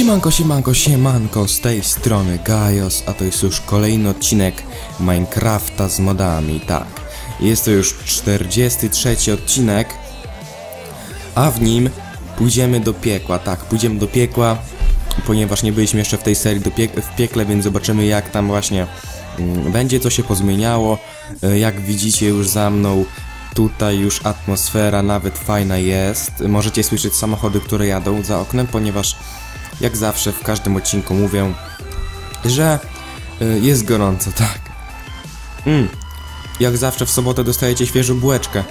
Siemanko, siemanko, siemanko, z tej strony Gajos, a to jest już kolejny odcinek Minecrafta z modami, tak. Jest to już 43 odcinek, a w nim pójdziemy do piekła, tak, pójdziemy do piekła, ponieważ nie byliśmy jeszcze w tej serii do w piekle, więc zobaczymy jak tam właśnie mm, będzie, co się pozmieniało. E, Jak widzicie już za mną, tutaj już atmosfera nawet fajna jest. Możecie słyszeć samochody, które jadą za oknem, ponieważ jak zawsze w każdym odcinku mówię, że y, jest gorąco, tak. Mm. Jak zawsze w sobotę dostajecie świeżą bułeczkę.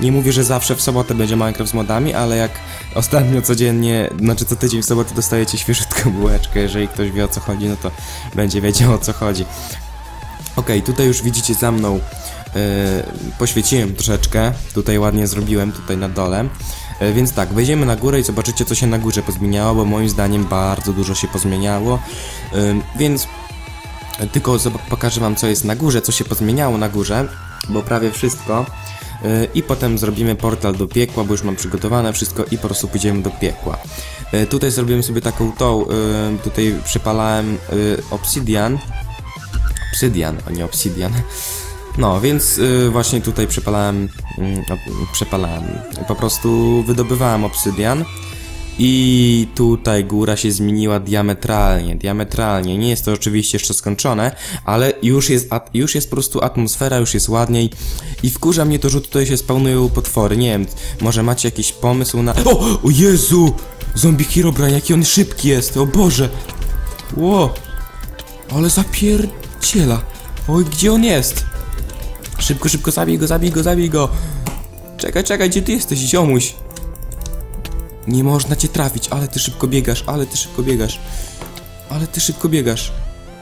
Nie mówię, że zawsze w sobotę będzie Minecraft z modami, ale jak ostatnio codziennie, znaczy co tydzień w sobotę dostajecie świeżutką bułeczkę, jeżeli ktoś wie o co chodzi, no to będzie wiedział o co chodzi. Okej, tutaj już widzicie za mną, e, poświeciłem troszeczkę, tutaj ładnie zrobiłem, tutaj na dole. E, więc tak, wejdziemy na górę i zobaczycie co się na górze pozmieniało, bo moim zdaniem bardzo dużo się pozmieniało. Więc tylko pokażę wam co jest na górze, co się pozmieniało na górze, bo prawie wszystko. E, I potem zrobimy portal do piekła, bo już mam przygotowane wszystko i po prostu pójdziemy do piekła. E, Tutaj zrobiłem sobie taką tą, e, tutaj przypalałem e, obsidian, obsydian, a nie obsidian. No, więc y, właśnie tutaj przepalałem, op- przepalałem, po prostu wydobywałem obsydian i tutaj góra się zmieniła diametralnie, diametralnie. Nie jest to oczywiście jeszcze skończone, ale już jest, już jest po prostu atmosfera, już jest ładniej i wkurza mnie to, że tutaj się spawnują potwory. Nie wiem, może macie jakiś pomysł na... O! O Jezu! Zombie Herobrine, jaki on szybki jest, o Boże! Ło! Ale zapierdziela! Oj, gdzie on jest? Szybko, szybko, zabij go, zabij go, zabij go! Czekaj, czekaj, gdzie ty jesteś, ziomuś? Nie można cię trafić, ale ty szybko biegasz, ale ty szybko biegasz. Ale ty szybko biegasz.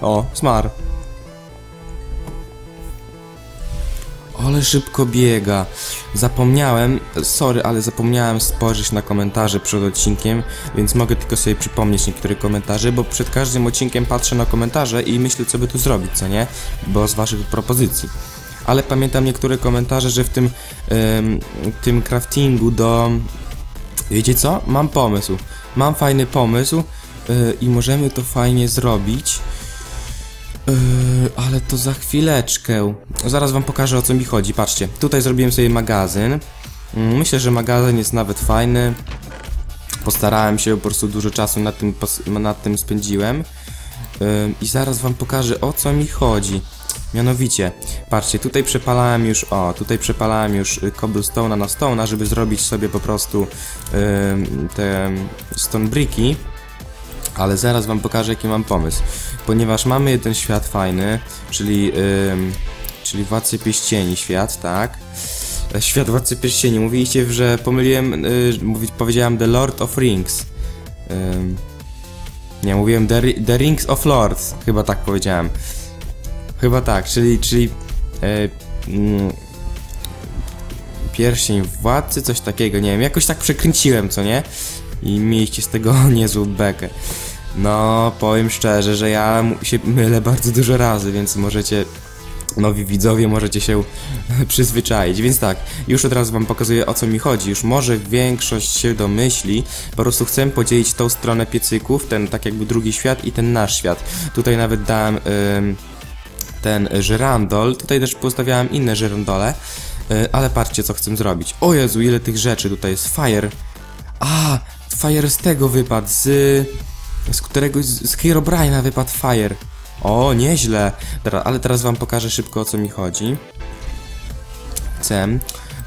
O, zmarł. Ale szybko biega. Zapomniałem, sorry, ale zapomniałem spojrzeć na komentarze przed odcinkiem, więc mogę tylko sobie przypomnieć niektóre komentarze, bo przed każdym odcinkiem patrzę na komentarze i myślę, co by tu zrobić, co nie? Bo z waszych propozycji. Ale pamiętam niektóre komentarze, że w tym, em, tym craftingu do... Wiecie co? Mam pomysł. Mam fajny pomysł yy, i możemy to fajnie zrobić. Yy, ale to za chwileczkę. Zaraz wam pokażę o co mi chodzi. Patrzcie, tutaj zrobiłem sobie magazyn. Mm, Myślę, że magazyn jest nawet fajny. Postarałem się, po prostu dużo czasu nad tym, nad tym spędziłem. Yy, I zaraz wam pokażę o co mi chodzi. Mianowicie, patrzcie, tutaj przepalałem już, o, tutaj przepalałem już y, cobblestone'a na stone'a, żeby zrobić sobie po prostu ym, te stone bricki. Ale zaraz wam pokażę jaki mam pomysł. Ponieważ mamy jeden świat fajny, czyli, ym, czyli Władcy Pieścieni świat, tak? E, Świat Władcy Pierścieni. Mówiliście, że pomyliłem, y, mówi- powiedziałem The Lord of Rings. Ym, nie, mówiłem the, the Rings of Lords, chyba tak powiedziałem. Chyba tak, czyli, czyli e, mm, pierścień władcy, coś takiego, nie wiem, jakoś tak przekręciłem, co nie? I mieliście z tego niezłą bekę. No, powiem szczerze, że ja się mylę bardzo dużo razy, więc możecie, nowi widzowie, możecie się przyzwyczaić. Więc tak, już od razu wam pokazuję o co mi chodzi. Już może większość się domyśli. Po prostu chcę podzielić tą stronę piecyków, ten tak jakby drugi świat i ten nasz świat. Tutaj nawet dałem... Ym, ten żyrandol. Tutaj też postawiałem inne żyrandole, y, ale patrzcie co chcę zrobić. O Jezu, ile tych rzeczy tutaj jest. Fire. A, Fire z tego wypadł, z... z któregoś, z Herobrine'a wypadł Fire. O, nieźle. Teraz, ale teraz wam pokażę szybko o co mi chodzi. Chcę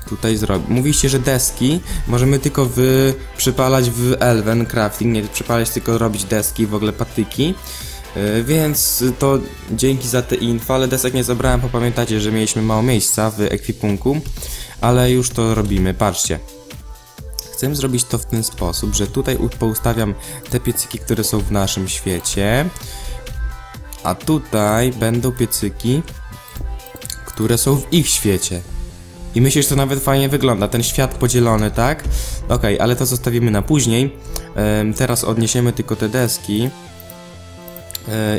tutaj zrobić. Mówiliście, że deski możemy tylko wy przypalać w Elven Crafting, nie przypalać, tylko robić deski, w ogóle patyki. Yy, Więc to dzięki za te info, ale desek nie zabrałem, bo pamiętacie, że mieliśmy mało miejsca w ekwipunku, ale już to robimy, patrzcie. Chcę zrobić to w ten sposób, że tutaj poustawiam te piecyki, które są w naszym świecie, a tutaj będą piecyki, które są w ich świecie. I myślę, że to nawet fajnie wygląda, ten świat podzielony, tak? Okej, ale to zostawimy na później. Teraz odniesiemy tylko te deski e,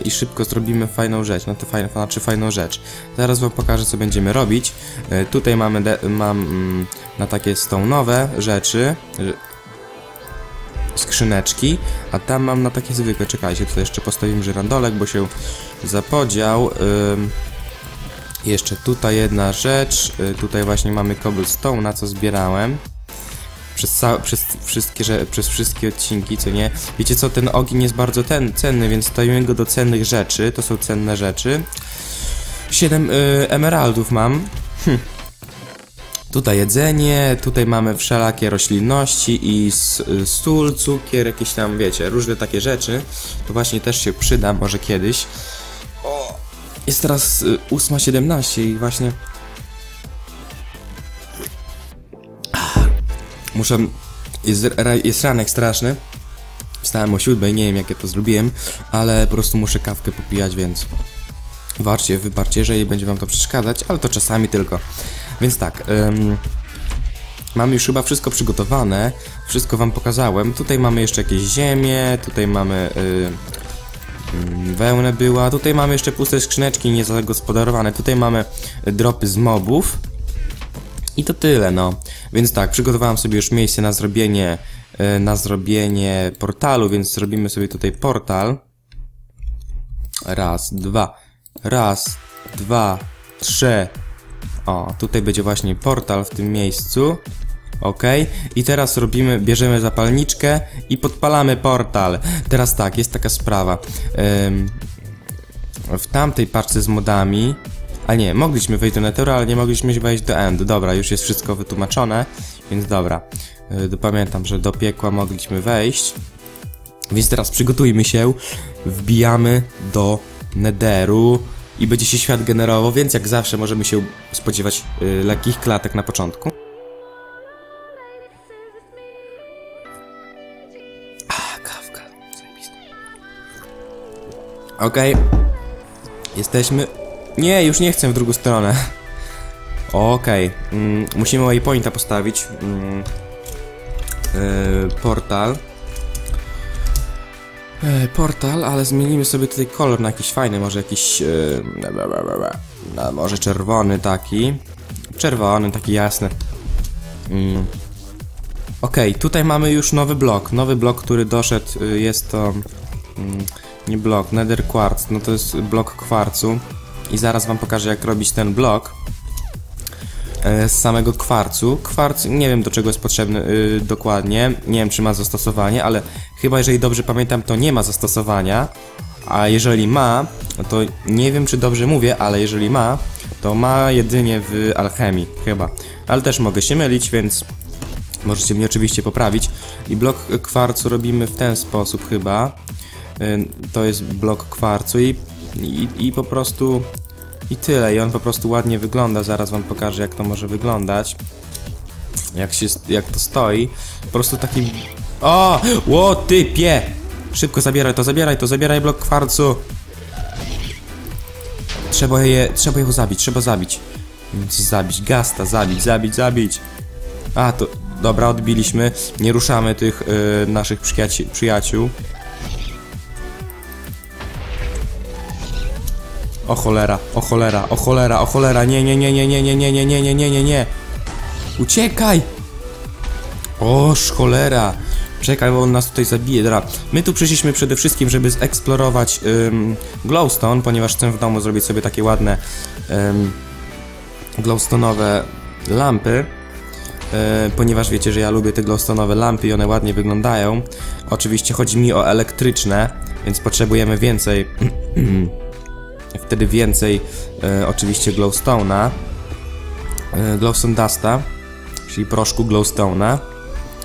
i szybko zrobimy fajną rzecz, no to fajna, znaczy fajną rzecz. Zaraz wam pokażę co będziemy robić. E, tutaj mamy mam mm, na takie stone'owe rzeczy. skrzyneczki, a tam mam na takie zwykłe. Czekajcie, tutaj jeszcze postawimy żyrandolek, bo się zapodział. Jeszcze tutaj jedna rzecz. Y, tutaj właśnie mamy cobblestone, na co zbierałem. Przez, ca- przez, wszystkie, że, przez wszystkie odcinki, co nie? Wiecie co, ten ogień jest bardzo ten, cenny, więc stawimy go do cennych rzeczy. To są cenne rzeczy. 7 y, emeraldów mam. Hm. Tutaj jedzenie, tutaj mamy wszelakie roślinności i y, sól, cukier, jakieś tam, wiecie, różne takie rzeczy. To właśnie też się przyda może kiedyś. O, jest teraz y, 8.17 i właśnie... Muszę... Jest, jest ranek straszny. Wstałem o 7, nie wiem jak ja to zrobiłem, ale po prostu muszę kawkę popijać, więc... Warcie, wybarcie, jeżeli będzie wam to przeszkadzać, ale to czasami tylko. Więc tak, ym, mamy już chyba wszystko przygotowane, wszystko wam pokazałem. Tutaj mamy jeszcze jakieś ziemię, tutaj mamy y, mm, wełnę była, tutaj mamy jeszcze puste skrzyneczki niezagospodarowane, tutaj mamy dropy z mobów. I to tyle, no. Więc tak, przygotowałem sobie już miejsce na zrobienie, y, na zrobienie portalu, więc zrobimy sobie tutaj portal. Raz, dwa. Raz, dwa, trzy. O, tutaj będzie właśnie portal w tym miejscu. Ok, i teraz robimy, bierzemy zapalniczkę i podpalamy portal. Teraz tak, jest taka sprawa. Ym, w tamtej paczce z modami. A nie, mogliśmy wejść do Netheru, ale nie mogliśmy wejść do End. Dobra, już jest wszystko wytłumaczone, więc dobra. Yy, pamiętam, że do piekła mogliśmy wejść. Więc teraz przygotujmy się, wbijamy do Netheru i będzie się świat generował, więc jak zawsze możemy się spodziewać y, lekkich klatek na początku. A, kawka. zajebista. Okej. Jesteśmy... Nie, już nie chcę w drugą stronę. Okej. Mm, musimy waypointa postawić. Mm, y, portal. E, portal, ale zmienimy sobie tutaj kolor na jakiś fajny, może jakiś, bla. no, może czerwony taki, czerwony, taki jasny. Mm. Okej, tutaj mamy już nowy blok, nowy blok, który doszedł, y, jest to, mm, nie blok, nether quartz, no to jest blok kwarcu i zaraz wam pokażę jak robić ten blok e, z samego kwarcu. Kwarc nie wiem do czego jest potrzebny y, dokładnie, nie wiem czy ma zastosowanie, ale chyba jeżeli dobrze pamiętam to nie ma zastosowania, a jeżeli ma, to nie wiem czy dobrze mówię, ale jeżeli ma, to ma jedynie w alchemii, chyba. Ale też mogę się mylić, więc możecie mnie oczywiście poprawić. I blok kwarcu robimy w ten sposób chyba. Y, To jest blok kwarcu i, i, i po prostu i tyle. I on po prostu ładnie wygląda. Zaraz wam pokażę jak to może wyglądać. Jak się, jak to stoi. Po prostu taki... O! Ło, typie! Szybko zabieraj to, zabieraj to, zabieraj blok kwarcu. Trzeba je, trzeba jego zabić, trzeba zabić. Zabić, gasta, zabić, zabić, zabić. A, to... Dobra, odbiliśmy. Nie ruszamy tych y, naszych przyjaci przyjaciół. O cholera, o cholera, o cholera, o cholera, nie, nie, nie, nie, nie, nie, nie, nie, nie, nie, nie, nie, nie. Uciekaj! Oż cholera. Czekaj, bo on nas tutaj zabije. Dobra, my tu przyszliśmy przede wszystkim, żeby zeksplorować ym, glowstone, ponieważ chcę w domu zrobić sobie takie ładne ym, glowstone'owe lampy. E, ponieważ wiecie, że ja lubię te glowstone'owe lampy i one ładnie wyglądają. Oczywiście chodzi mi o elektryczne, więc potrzebujemy więcej wtedy więcej e, oczywiście glowstone'a, e, glowstone dusta, czyli proszku glowstone'a.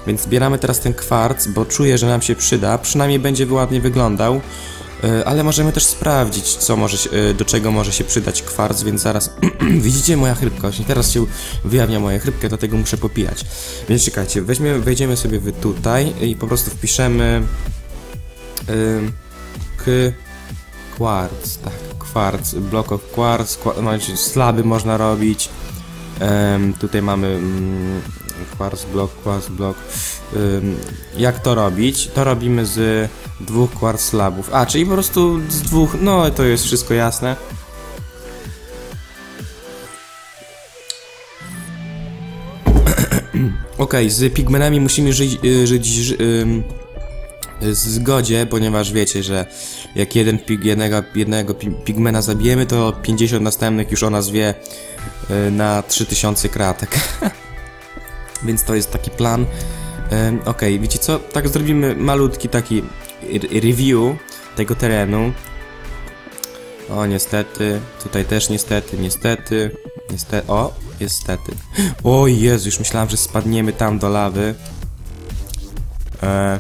Więc zbieramy teraz ten kwarc, bo czuję, że nam się przyda, przynajmniej będzie ładnie wyglądał, e, ale możemy też sprawdzić, co może się, e, do czego może się przydać kwarc, więc zaraz widzicie moja chrypka, właśnie teraz się wyjawnia moja chrypka, dlatego muszę popijać. Więc czekajcie, weźmiemy, wejdziemy sobie tutaj i po prostu wpiszemy ym, k Quartz, tak, kwarc, block of quartz, kwa, znaczy slaby można robić. Em, tutaj mamy mm, quartz block, quartz block. Ym, jak to robić? To robimy z dwóch quartz slabów. A, czyli po prostu z dwóch, no to jest wszystko jasne. Okej, z pigmenami musimy żyć, y, żyć ży, ym, zgodzie, ponieważ wiecie, że jak jeden pig, jednego, jednego pi- pigmena zabijemy, to 50 następnych już o nas wie y, na 3000 kratek. Więc to jest taki plan. Okej, wiecie co? Tak zrobimy malutki taki review tego terenu. O, niestety. Tutaj też niestety, niestety. Niestety. O, niestety. O Jezu, już myślałem, że spadniemy tam do lawy. E,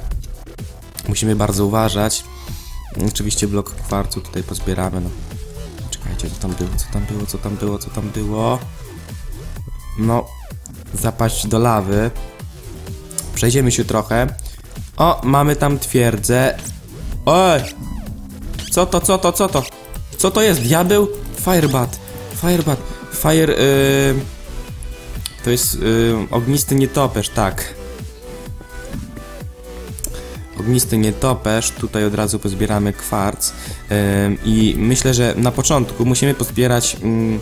musimy bardzo uważać. Oczywiście blok kwarcu tutaj pozbieramy. No. Czekajcie, co tam było, co tam było, co tam było, co tam było. No, zapaść do lawy. Przejdziemy się trochę. O, mamy tam twierdzę. Oj! Co to, co to, co to? Co to jest? Diabeł? Firebat. Firebat. Fire... Yy... To jest yy, ognisty nietoperz, tak. Ognisty nietoperz. Tutaj od razu pozbieramy kwarc. I myślę, że na początku musimy pozbierać yy,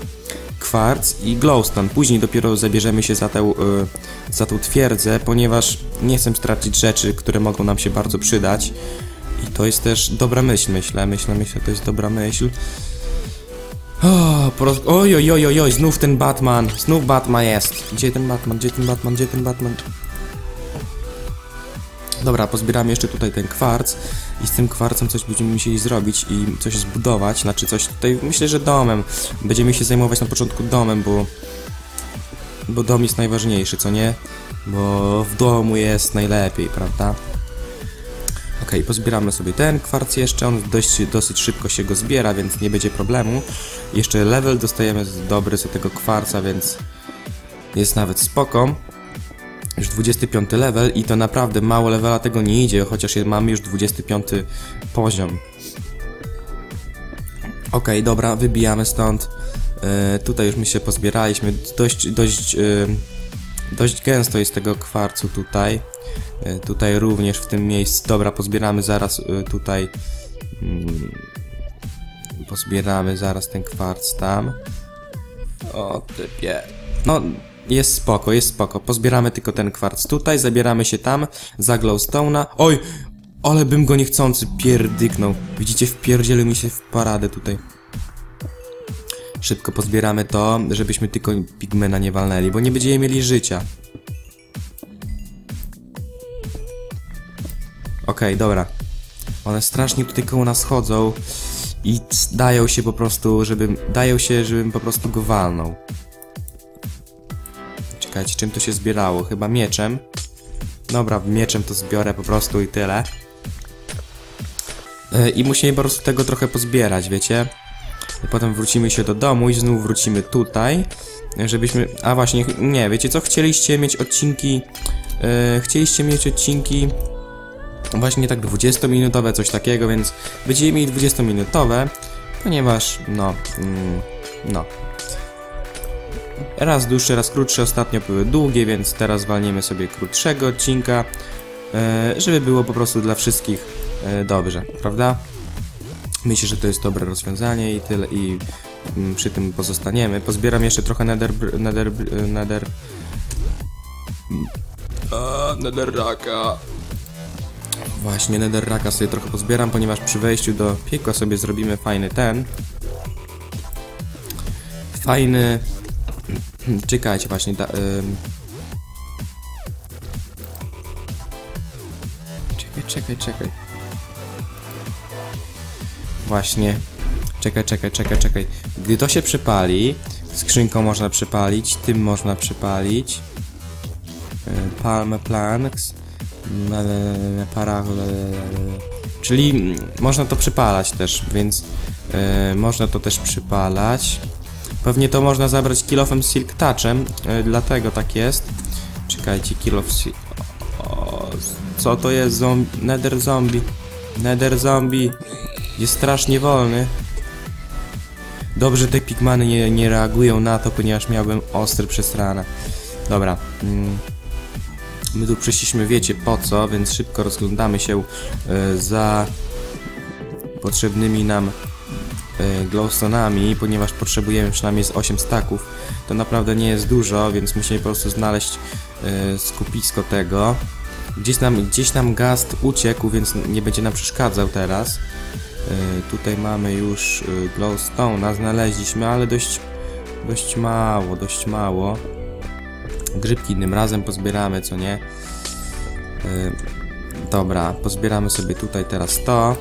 kwarc i glowstone. Później dopiero zabierzemy się za tę, yy, za tą twierdzę, ponieważ nie chcę stracić rzeczy, które mogą nam się bardzo przydać. I to jest też dobra myśl, myślę. Myślę, myślę, to jest dobra myśl. Oj, oj, oj, oj, znów ten Batman. Znów Batman jest. Gdzie ten Batman? Gdzie ten Batman? Gdzie ten Batman? Dobra, pozbieramy jeszcze tutaj ten kwarc i z tym kwarcem coś będziemy musieli zrobić i coś zbudować, znaczy coś tutaj, myślę, że domem. Będziemy się zajmować na początku domem, bo bo dom jest najważniejszy, co nie? Bo w domu jest najlepiej, prawda? Okej, pozbieramy sobie ten kwarc jeszcze, on dość, dosyć szybko się go zbiera, więc nie będzie problemu. Jeszcze level dostajemy dobry z tego kwarca, więc jest nawet spoko. Już 25 level i to naprawdę mało levela tego nie idzie, chociaż mamy już 25 poziom. Okej, dobra, wybijamy stąd. E, tutaj już my się pozbieraliśmy. Dość, dość, e, dość gęsto jest tego kwarcu tutaj. E, tutaj również w tym miejscu. Dobra, pozbieramy zaraz tutaj. Mm, pozbieramy zaraz ten kwarc tam. O, typie. No, jest spoko, jest spoko. Pozbieramy tylko ten kwarc tutaj, zabieramy się tam za glowstone'a. Oj, ale bym go niechcący pierdyknął. Widzicie, wpierdzielił mi się w paradę tutaj. Szybko pozbieramy to, żebyśmy tylko pigmena nie walnęli, bo nie będziemy mieli życia. Okej, dobra. One strasznie tutaj koło nas chodzą i dają się po prostu, żebym... Dają się, żebym po prostu go walnął. Czym to się zbierało? Chyba mieczem. Dobra, mieczem to zbiorę po prostu i tyle. E, I musimy po prostu tego trochę pozbierać, wiecie? Potem wrócimy się do domu i znów wrócimy tutaj, żebyśmy... A właśnie, nie, wiecie co? Chcieliście mieć odcinki... E, chcieliście mieć odcinki... Właśnie tak 20-minutowe, coś takiego, więc będziemy mieli 20-minutowe, ponieważ, no, mm, no. Raz dłuższe, raz krótsze, ostatnio były długie, więc teraz walniemy sobie krótszego odcinka, e, żeby było po prostu dla wszystkich e, dobrze, prawda? Myślę, że to jest dobre rozwiązanie i tyle, i mm, przy tym pozostaniemy. Pozbieram jeszcze trochę br- nether, br- nether... A. Właśnie, netherraka sobie trochę pozbieram, ponieważ przy wejściu do piekła sobie zrobimy fajny ten. Fajny... Czekajcie, właśnie, da. Czekaj, czekaj, czekaj. Właśnie. Czekaj, czekaj, czekaj, czekaj. Gdy to się przypali, skrzynką można przypalić, tym można przypalić. Y, Palm planks. mm. Czyli mm, można to przypalać też, więc y, można to też przypalać. Pewnie to można zabrać kilofem Silk Touchem, y, dlatego tak jest. Czekajcie, kilof. O, co to jest zombie? Nether zombie. Nether zombie. Jest strasznie wolny. Dobrze te pigmany nie, nie reagują na to, ponieważ miałbym ostry przez ranę. Dobra. Mm. My tu przyszliśmy, wiecie po co, więc szybko rozglądamy się e, za potrzebnymi nam glowstonami, ponieważ potrzebujemy przynajmniej z 8 staków. To naprawdę nie jest dużo, więc musimy po prostu znaleźć e, skupisko tego. Gdzieś nam, gdzieś nam gast uciekł, więc nie będzie nam przeszkadzał teraz. Yy, tutaj mamy już glowstone'a, znaleźliśmy, ale dość, dość mało, dość mało. Grzybki innym razem pozbieramy, co nie? Dobra, pozbieramy sobie tutaj teraz to.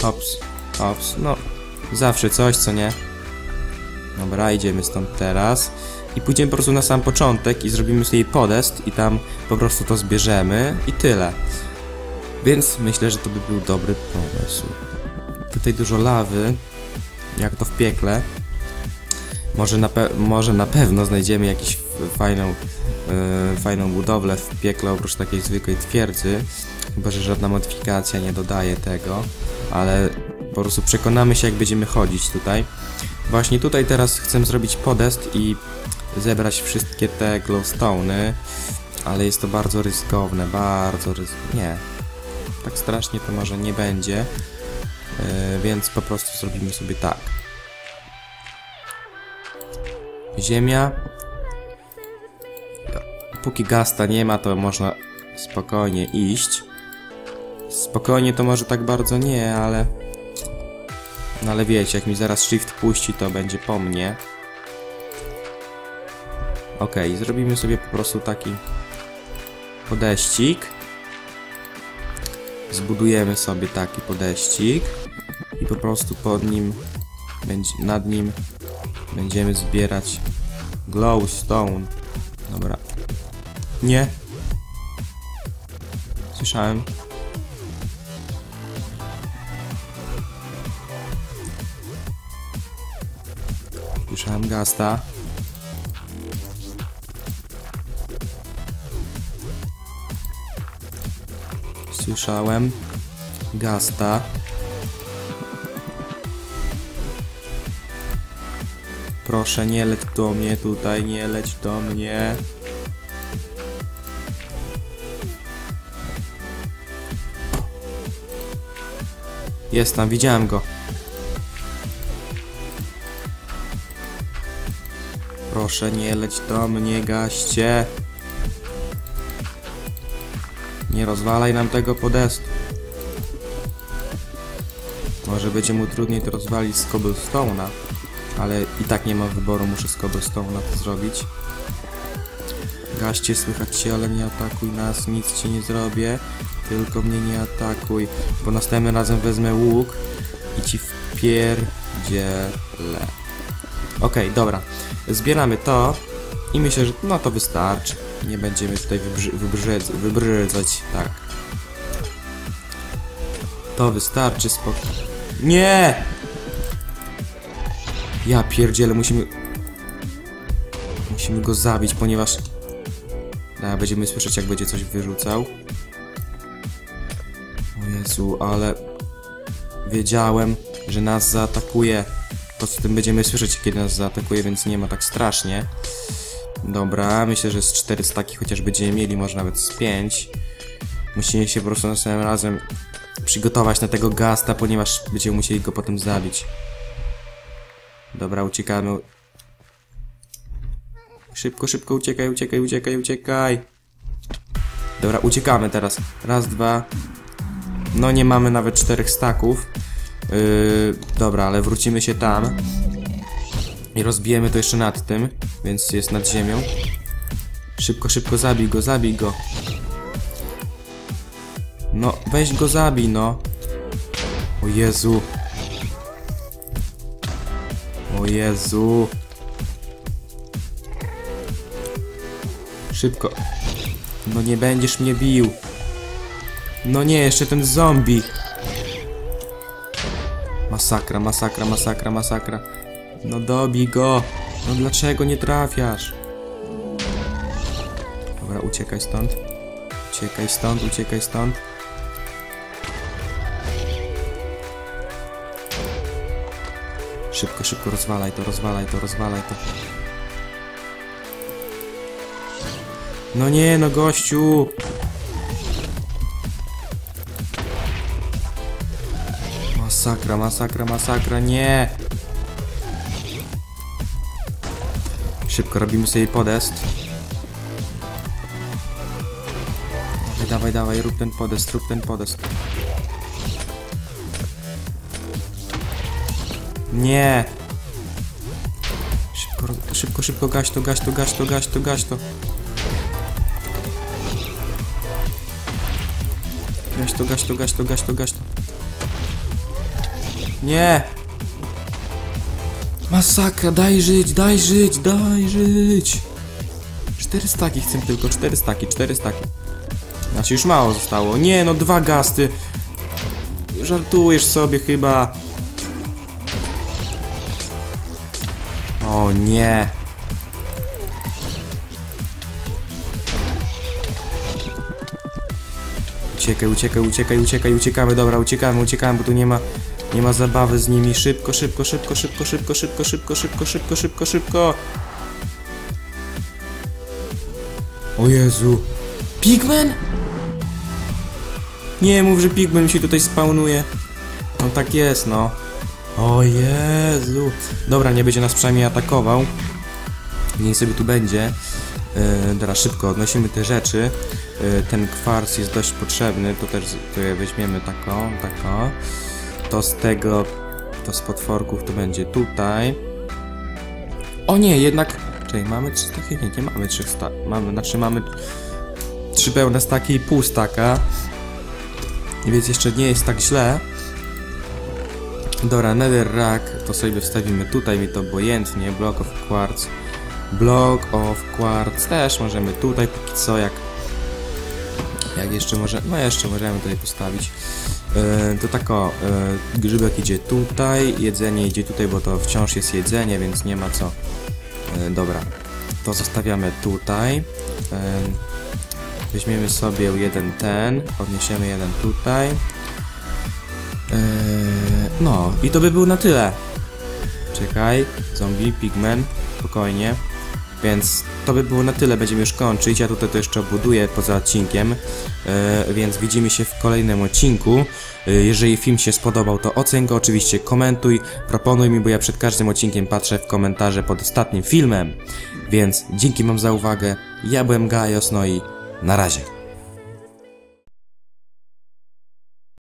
Hops, hops, no zawsze coś, co nie? Dobra, idziemy stąd teraz. I pójdziemy po prostu na sam początek i zrobimy sobie podest i tam po prostu to zbierzemy i tyle. Więc myślę, że to by był dobry pomysł. Tutaj dużo lawy, jak to w piekle. Może na, może na pewno znajdziemy jakąś fajną, yy, fajną budowlę w piekle oprócz takiej zwykłej twierdzy. Chyba, że żadna modyfikacja nie dodaje tego, ale po prostu przekonamy się jak będziemy chodzić tutaj. Właśnie tutaj teraz chcę zrobić podest i zebrać wszystkie te glowstone'y, ale jest to bardzo ryzykowne, bardzo ryzykowne. Nie, tak strasznie to może nie będzie, yy, więc po prostu zrobimy sobie tak. Ziemia. Póki gasta nie ma, to można spokojnie iść. Spokojnie to może tak bardzo nie, ale... No ale wiecie, jak mi zaraz shift puści, to będzie po mnie. Ok, zrobimy sobie po prostu taki podeścik. Zbudujemy sobie taki podeścik i po prostu pod nim, nad nim będziemy zbierać glowstone. Dobra. Nie. Słyszałem. Słyszałem gasta. Słyszałem gasta. Proszę, nie leć do mnie tutaj, nie leć do mnie. Jest tam, widziałem go. Proszę, nie leć do mnie, gaście. Nie rozwalaj nam tego podestu. Może będzie mu trudniej to rozwalić z cobblestone'a, ale i tak nie mam wyboru, muszę z cobblestone'a to zrobić. Gaście, słychać cię, ale nie atakuj nas, nic ci nie zrobię, tylko mnie nie atakuj, bo następnym razem wezmę łuk i ci wpierdzielę. Okej, okay, dobra. Zbieramy to i myślę, że no to wystarczy. Nie będziemy tutaj wybrzy wybrzydz wybrzydzać, tak. To wystarczy, spokojnie. Nie! Ja pierdzielę, musimy... Musimy go zabić, ponieważ... Będziemy słyszeć, jak będzie coś wyrzucał. O Jezu, ale... Wiedziałem, że nas zaatakuje. Poza tym będziemy słyszeć, kiedy nas zaatakuje, więc nie ma tak strasznie. Dobra, myślę, że z 4 staki chociaż będziemy mieli, może nawet z 5. Musimy się po prostu następnym razem przygotować na tego gasta, ponieważ będziemy musieli go potem zabić. Dobra, uciekamy. Szybko, szybko, uciekaj, uciekaj, uciekaj, uciekaj. Dobra, uciekamy teraz. Raz, dwa. No nie mamy nawet czterech staków. Yy, dobra, ale wrócimy się tam. I rozbijemy to jeszcze nad tym, więc jest nad ziemią. Szybko, szybko, zabij go, zabij go. No, weź go zabij, no. O Jezu. O Jezu. Szybko. No nie będziesz mnie bił. No nie, jeszcze ten zombie. Masakra, masakra, masakra, masakra. No dobij go. No dlaczego nie trafiasz? Dobra, uciekaj stąd. Uciekaj stąd, uciekaj stąd. Szybko, szybko rozwalaj to, rozwalaj to, rozwalaj to. No nie, no gościu! Masakra, masakra, masakra, nie! Szybko robimy sobie podest. Dawaj, dawaj, dawaj, rób ten podest, rób ten podest. Nie! Szybko, szybko, szybko, gaś to, gaś to, gaś to, gaś to, gaś to. Gaś to, gaś to, gaś to, gaś to, gaś to. Nie! Masakra, daj żyć, daj żyć, daj żyć! Cztery staki chcę tylko, cztery staki, cztery staki. Znaczy już mało zostało. Nie no, dwa gasty. Żartujesz sobie chyba. O nie. Uciekaj, uciekaj, uciekaj, uciekaj, uciekamy, dobra, uciekamy, uciekamy, bo tu nie ma, nie ma zabawy z nimi. Szybko, szybko, szybko, szybko, szybko, szybko, szybko, szybko, szybko, szybko, szybko. O Jezu. Pigman? Nie mów, że Pigman się tutaj spawnuje. No tak jest, no. O Jezu. Dobra, nie będzie nas przynajmniej atakował. Niech sobie tu będzie. Yy, dobra, szybko odnosimy te rzeczy. Yy, ten kwarc jest dość potrzebny. To też weźmiemy taką, taką. To z tego, to z potworków to będzie tutaj. O nie, jednak... Czekaj, mamy trzy staki? Nie, nie mamy trzech sta... Mamy, znaczy mamy trzy pełne staki i pół staka. Więc jeszcze nie jest tak źle. Dobra, Nether Rack to sobie wstawimy tutaj, mi to obojętnie. Block of Quartz. Block of Quartz też możemy tutaj, póki co, jak... Jak jeszcze może... No jeszcze możemy tutaj postawić. Yy, to tak o, yy, grzybek idzie tutaj, jedzenie idzie tutaj, bo to wciąż jest jedzenie, więc nie ma co... Yy, dobra, to zostawiamy tutaj. Weźmiemy sobie jeden ten, podniesiemy jeden tutaj. No, i to by było na tyle. Czekaj, zombie, pigmen, spokojnie. Więc to by było na tyle, będziemy już kończyć. Ja tutaj to jeszcze obuduję poza odcinkiem, eee, więc widzimy się w kolejnym odcinku. Eee, jeżeli film się spodobał, to oceń go oczywiście, komentuj, proponuj mi, bo ja przed każdym odcinkiem patrzę w komentarze pod ostatnim filmem. Więc dzięki wam za uwagę, ja byłem Gajos, no i na razie.